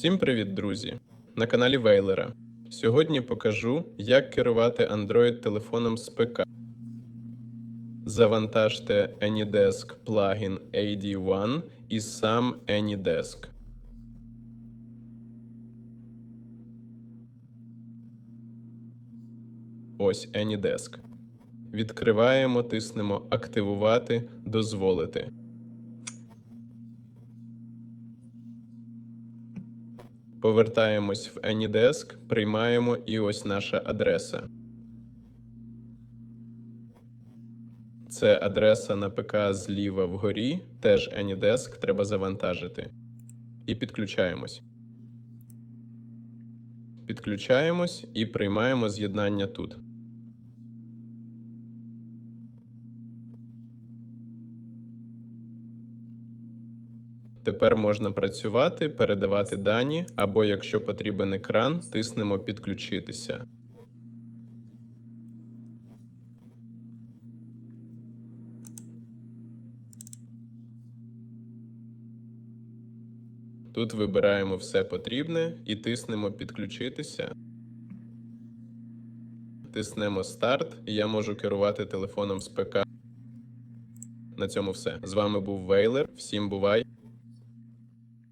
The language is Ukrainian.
Всім привіт, друзі! На каналі Вейлера. Сьогодні покажу, як керувати Android телефоном з ПК. Завантажте AnyDesk плагін AD1 і сам AnyDesk. Ось AnyDesk. Відкриваємо, тиснемо Активувати, дозволити. Повертаємось в AnyDesk, приймаємо і ось наша адреса. Це адреса на ПК зліва вгорі, теж AnyDesk, треба завантажити. І підключаємось. Підключаємось і приймаємо з'єднання тут. Тепер можна працювати, передавати дані, або якщо потрібен екран, тиснемо підключитися. Тут вибираємо все потрібне і тиснемо підключитися. Тиснемо старт, і я можу керувати телефоном з ПК. На цьому все. З вами був Вейлер. Всім бувай!